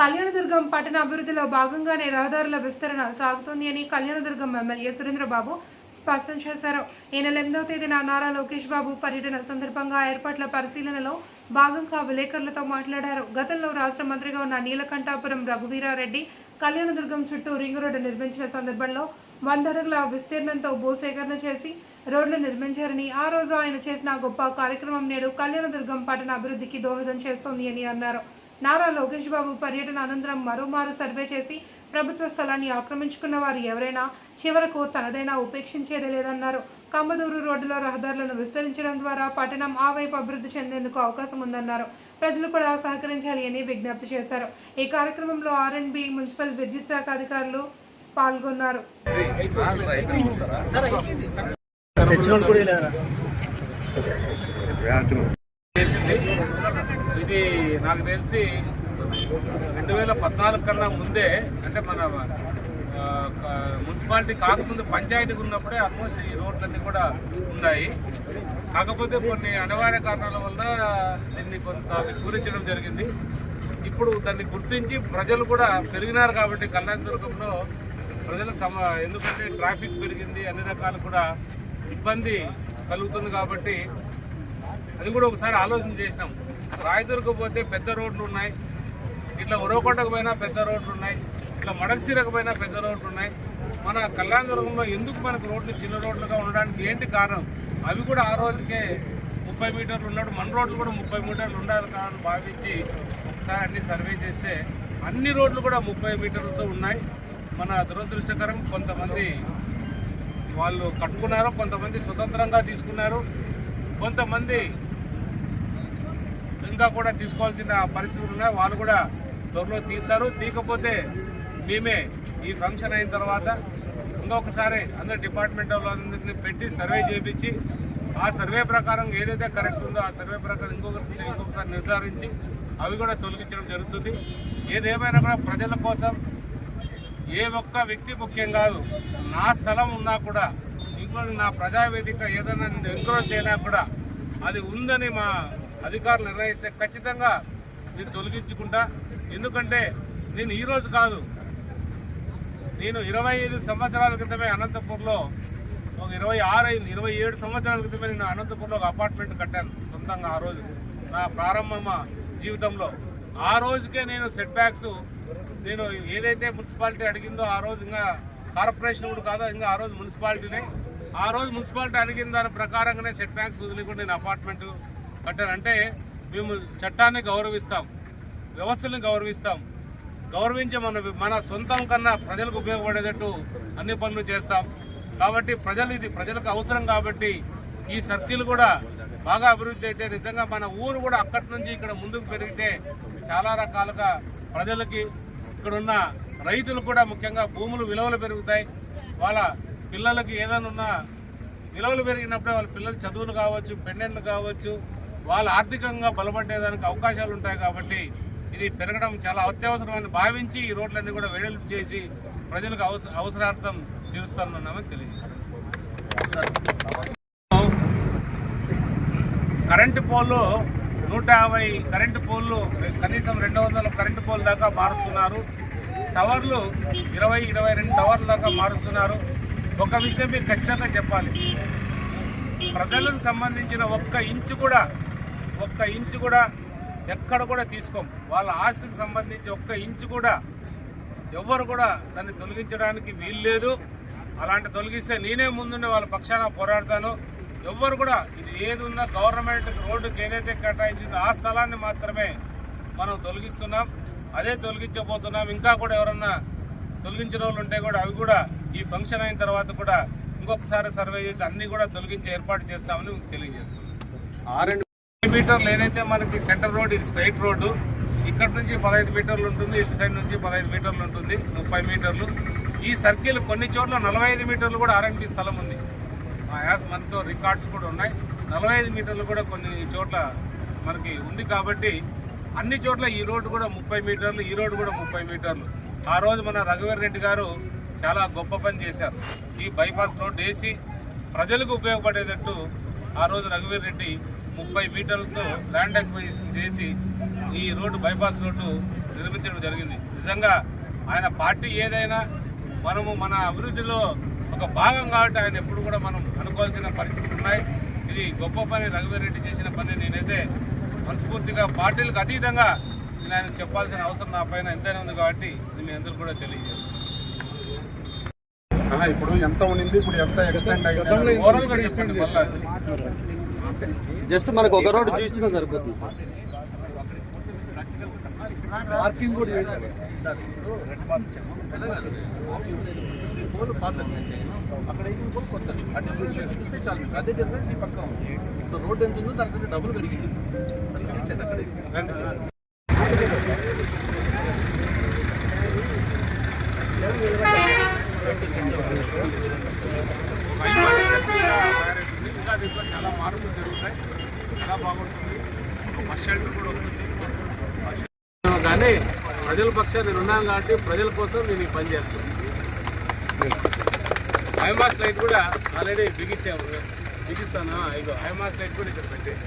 కళ్యాణదుర్గం పట్టణ అభివృద్ధిలో భాగంగానే రహదారుల విస్తరణ సాగుతోంది అని కళ్యాణదుర్గం ఎమ్మెల్యే సురేంద్రబాబు స్పష్టం చేశారు. ఈ నెల ఎనిమిదవ తేదీన నారా లోకేష్ బాబు పర్యటన సందర్భంగా ఏర్పాట్ల పరిశీలనలో భాగంగా విలేకరులతో మాట్లాడారు. గతంలో రాష్ట్ర మంత్రిగా ఉన్న నీలకంఠాపురం రఘువీరారెడ్డి కళ్యాణదుర్గం చుట్టూ రింగ్ రోడ్డు నిర్మించిన సందర్భంలో వంద అడుగుల విస్తీర్ణంతో భూసేకరణ చేసి రోడ్లు నిర్మించారని ఆ రోజు ఆయన చేసిన గొప్ప కార్యక్రమం నేడు కళ్యాణదుర్గం పట్టణ అభివృద్ధికి దోహదం చేస్తోంది అని అన్నారు. నారా లోకేష్ బాబు పర్యటన అనంతరం మరోమారు సర్వే చేసి ప్రభుత్వ స్థలాన్ని ఆక్రమించుకున్న వారు ఎవరైనా చివరకు తనదైనా ఉపేక్షించేదే లేదన్నారు. కంబదూరు రోడ్డులో రహదారులను విస్తరించడం ద్వారా పట్టణం ఆ వైపు అభివృద్ధి చెందేందుకు అవకాశం ఉందన్నారు. ప్రజలు కూడా సహకరించాలి అని విజ్ఞప్తి చేశారు. ఈ కార్యక్రమంలో ఆర్ఎండ్బి మున్సిపల్ విద్యుత్ శాఖ అధికారులు పాల్గొన్నారు. ఇది నాకు తెలిసి రెండు వేల పద్నాలుగు కన్నా ముందే అంటే మన మున్సిపాలిటీ కాకముందు పంచాయతీకి ఉన్నప్పుడే ఆల్మోస్ట్ ఈ రోడ్లన్నీ కూడా ఉన్నాయి. కాకపోతే కొన్ని అనివార్య కారణాల వల్ల దీన్ని కొంత విస్మరించడం జరిగింది. ఇప్పుడు దాన్ని గుర్తించి ప్రజలు కూడా పెరిగినారు కాబట్టి కళ్యాణదుర్గంలో ప్రజల సమ ఎందుకంటే ట్రాఫిక్ పెరిగింది అన్ని రకాలు కూడా ఇబ్బంది కలుగుతుంది కాబట్టి అది కూడా ఒకసారి ఆలోచన చేసినాం. రాయదుర్గ పోతే పెద్ద రోడ్లు ఉన్నాయి. ఇట్లా ఉరవకొండకు పోయినా పెద్ద రోడ్లు ఉన్నాయి. ఇట్లా మడక్సీరకు పోయినా పెద్ద రోడ్లు ఉన్నాయి. మన కళ్యాణదుర్గంలో ఎందుకు మనకు రోడ్లు చిన్న రోడ్లుగా ఉండడానికి ఏంటి కారణం? అవి కూడా ఆ రోజుకే ముప్పై మీటర్లు ఉన్నాడు మన రోడ్లు కూడా ముప్పై మీటర్లు ఉండాలి కాదని భావించి ఒకసారి అన్ని సర్వే చేస్తే అన్ని రోడ్లు కూడా ముప్పై మీటర్లతో ఉన్నాయి. మన దురదృష్టకరం కొంతమంది వాళ్ళు కట్టుకున్నారు కొంతమంది స్వతంత్రంగా తీసుకున్నారు. కొంతమంది ఇంకా కూడా తీసుకోవాల్సిన పరిస్థితులు ఉన్నాయి. వాళ్ళు కూడా త్వరలో తీస్తారు. తీయకపోతే మేమే ఈ ఫంక్షన్ అయిన తర్వాత ఇంకొకసారి అందరు డిపార్ట్మెంట్ వాళ్ళందరినీ పెట్టి సర్వే చేయించి ఆ సర్వే ప్రకారం ఏదైతే కరెక్ట్ ఉందో ఆ సర్వే ప్రకారం ఇంకొకరి ఇంకొకసారి నిర్ధారించి అవి కూడా తొలగించడం జరుగుతుంది. ఏదేమైనా కూడా ప్రజల కోసం ఏ ఒక్క వ్యక్తి ముఖ్యం కాదు. నా స్థలం ఉన్నా కూడా ఇంకోటి నా ప్రజావేదిక ఏదైనా నేను ఎంకరేజ్ చేయనా కూడా అది ఉందని మా అధికారులు నిర్ణయిస్తే ఖచ్చితంగా నేను తొలగించుకుంటా ఎందుకంటే నేను ఈ రోజు కాదు నేను ఇరవై ఐదు సంవత్సరాల క్రితమే అనంతపూర్లో ఒక ఇరవై ఆరు ఐదు ఇరవై ఏడు సంవత్సరాల క్రితమే నేను అనంతపూర్లో ఒక అపార్ట్మెంట్ కట్టాను సొంతంగా ఆ రోజు నా ప్రారంభ జీవితంలో. ఆ రోజుకే నేను సెట్ బ్యాక్స్ నేను ఏదైతే మున్సిపాలిటీ అడిగిందో ఆ రోజు ఇంకా కార్పొరేషన్ కూడా కాదు ఇంకా ఆ రోజు మున్సిపాలిటీనే ఆ రోజు మున్సిపాలిటీ అడిగిన దాని ప్రకారంగానే సెట్ బ్యాక్స్ వదిలికుండా నేను అపార్ట్మెంట్ కట్టారు. అంటే మేము చట్టాన్ని గౌరవిస్తాం వ్యవస్థలను గౌరవిస్తాం గౌరవించి మన మన సొంతం కన్నా ప్రజలకు ఉపయోగపడేటట్టు అన్ని పనులు చేస్తాం. కాబట్టి ప్రజలు ఇది ప్రజలకు అవసరం కాబట్టి ఈ సర్కిల్ కూడా బాగా అభివృద్ధి అయితే నిజంగా మన ఊరు కూడా అక్కడి నుంచి ఇక్కడ ముందుకు పెరిగితే చాలా రకాలుగా ప్రజలకి ఇక్కడున్న రైతులు కూడా ముఖ్యంగా భూములు విలువలు పెరుగుతాయి. వాళ్ళ పిల్లలకి ఏదైనా ఉన్నా విలువలు పెరిగినప్పుడే వాళ్ళ పిల్లల చదువులు కావచ్చు పెండెంట్లు కావచ్చు వాళ్ళు ఆర్థికంగా బలపడేదానికి అవకాశాలు ఉంటాయి కాబట్టి ఇది పెరగడం చాలా అత్యవసరమని భావించి ఈ రోడ్లన్నీ కూడా వెడల్పు చేసి ప్రజలకు అవసరార్థం తీరుస్తున్నామని తెలియజేస్తాను కరెంటు పోల్లు నూట యాభై కరెంటు పోల్లు కనీసం రెండు వందల కరెంటు పోల్ దాకా మారుస్తున్నారు. టవర్లు ఇరవై ఇరవై రెండు టవర్ల దాకా మారుస్తున్నారు. ఒక విషయం మీకు ఖచ్చితంగా చెప్పాలి. ప్రజలకు సంబంధించిన ఒక్క ఇంచు కూడా ఒక్క ఇంచు కూడా ఎక్కడ కూడా తీసుకోం. వాళ్ళ ఆస్తికి సంబంధించి ఒక్క ఇంచు కూడా ఎవ్వరు కూడా దాన్ని తొలగించడానికి వీలు లేదు. అలాంటి తొలగిస్తే నేనే ముందుండే వాళ్ళ పక్షాన పోరాడతాను. ఎవ్వరు కూడా ఇది ఏది ఉన్నా గవర్నమెంట్ రోడ్డుకి ఏదైతే కేటాయించిందో ఆ స్థలాన్ని మాత్రమే మనం తొలగిస్తున్నాం. అదే తొలగించబోతున్నాం. ఇంకా కూడా ఎవరన్నా తొలగించిన వాళ్ళు ఉంటే కూడా అవి కూడా ఈ ఫంక్షన్ అయిన తర్వాత కూడా ఇంకొకసారి సర్వే చేసి అన్నీ కూడా తొలగించి ఏర్పాటు చేస్తామని తెలియజేస్తున్నాం. మీటర్లు ఏదైతే మనకి సెంటర్ రోడ్ ఇది స్ట్రైట్ రోడ్డు ఇక్కడ నుంచి పదహైదు మీటర్లు ఉంటుంది ఇటు సైడ్ నుంచి పదహైదు మీటర్లు ఉంటుంది ముప్పై మీటర్లు. ఈ సర్కిల్ కొన్ని చోట్ల నలభై ఐదు మీటర్లు కూడా ఆర్ఎండ్బి స్థలం ఉంది. ఆ మనతో రికార్డ్స్ కూడా ఉన్నాయి. నలభై ఐదు మీటర్లు కూడా కొన్ని చోట్ల మనకి ఉంది కాబట్టి అన్ని చోట్ల ఈ రోడ్డు కూడా ముప్పై మీటర్లు ఈ రోడ్డు కూడా ముప్పై మీటర్లు. ఆ రోజు మన రఘువీర్ రెడ్డి గారు చాలా గొప్ప పని చేశారు. ఈ బైపాస్ రోడ్ వేసి ప్రజలకు ఉపయోగపడేటట్టు ఆ రోజు రఘువీర్ రెడ్డి ముప్పై మీటర్లతో ల్యాండ్ అక్విజిషన్ చేసి ఈ రోడ్డు బైపాస్ రోడ్డు నిర్మించడం జరిగింది. నిజంగా ఆయన పార్టీ ఏదైనా మనము మన అభివృద్ధిలో ఒక భాగం కాబట్టి ఆయన ఎప్పుడు కూడా మనం అనుకోవాల్సిన పరిస్థితులు ఉన్నాయి. ఇది గొప్ప పని రఘువీరెడ్డి చేసిన పని. నేనైతే మనస్ఫూర్తిగా పార్టీలకు అతీతంగా నేను ఆయన చెప్పాల్సిన అవసరం నా పైన ఎంతైనా ఉంది కాబట్టి ఇది మీ అందరూ కూడా తెలియజేస్తున్నాను. ఆహా, ఇప్పుడు ఎంత ఉండింది? ఇప్పుడు ఎంత ఎక్స్టెండ్ అయింది? జస్ట్ మనకు ఒక రోడ్డు చూపించినా సరిపోతుంది సార్. పార్కింగ్ కూడా చేశారు. అక్కడ వేసిన పోల్ కొత్తది అటు చూస్తే చాలు మీకు అదే డిఫరెన్స్ ఈ పక్క ఉంది సో రోడ్ ఎంత ఉందో దానికంటే డబుల్ అక్కడ సార్. ఇంకా దీంట్లో చాలా మార్పులు జరుగుతాయి చాలా బాగుంటుంది ఒక బస్ షెల్టర్ కూడా వస్తుంది కానీ ప్రజల పక్షాన్ని నేను ఉన్నాను కాబట్టి ప్రజల కోసం నేను ఈ పని చేస్తాను. హైమాస్ లైట్ కూడా ఆల్రెడీ బిగించాము. బిగిస్తాను? ఇగో హైమాస్ లైట్ కూడా ఇక్కడ పెట్టేసి.